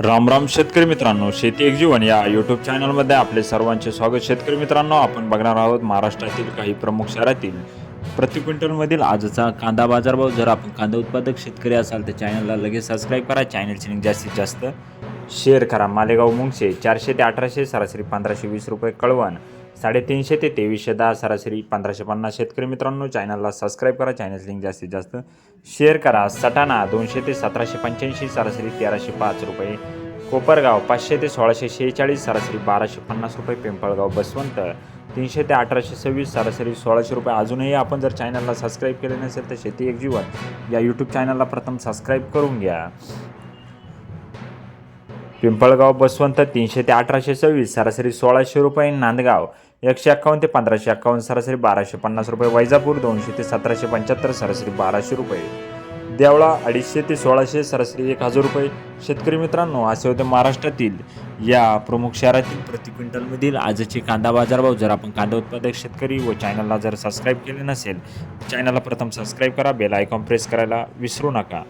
राम राम शेतकरी मित्रांनो शेती एक जीवन या यूट्यूब चॅनलमध्ये आपले सर्वांचे स्वागत. शेतकरी मित्रांनो आपण बघणार आहोत महाराष्ट्रातील काही प्रमुख शहरातील प्रति क्विंटलमधील आजचा कांदा बाजारभाव. जर आपण कांदा उत्पादक शेतकरी असाल तर चॅनलला लगेच सबस्क्राईब करा. चॅनलची लिंक जास्तीत जास्त शेअर करा. मालेगाव मुंगशे चारशे ते अठराशे सरासरी पंधराशे वीस रुपये कळवण. साडेतीनशे ते तेवीसशे दहा सरासरी पंधराशे पन्नास शेतकरी मित्रांनो. चॅनलला सबस्क्राईब करा. चॅनल लिंक जास्तीत जास्त शेअर करा. सटाणा दोनशे ते सतराशे पंच्याऐंशी सरासरी तेराशे पाच रुपये. कोपरगाव पाचशे ते सोळाशे शेहेचाळीस सरासरी बाराशे पन्नास रुपये. पिंपळगाव बसवंत तीनशे ते अठराशे सव्वीस सरासरी सोळाशे रुपये. अजूनही आपण जर चॅनलला सबस्क्राईब केले नसेल तर शेती एक जीवन. या यूट्यूब चॅनलला प्रथम सबस्क्राईब करून घ्या. पिंपळगाव बसवंत तीनशे ते अठराशे सव्वीस सरासरी सोळाशे रुपये नांदगाव एकशे अठ्ठावन्न ते पंधराशे अठ्ठावन्न सरासरी बाराशे पन्नास रुपये वैजापूर दोनशे ते सतराशे पंच्याहत्तर सरासरी बाराशे रुपये. देवळा अडीचशे ते सोळाशे सरासरी एक हजार रुपये. शेतकरी मित्रांनो असे होते महाराष्ट्रातील या प्रमुख शहरातील प्रति क्विंटलमधील आजचे कांदा बाजारभाव. जर आपण कांदा उत्पादक शेतकरी व चॅनलला जर सबस्क्राईब केले नसेल चॅनलला प्रथम सबस्क्राईब करा बेल आयकॉन प्रेस करायला विसरू नका.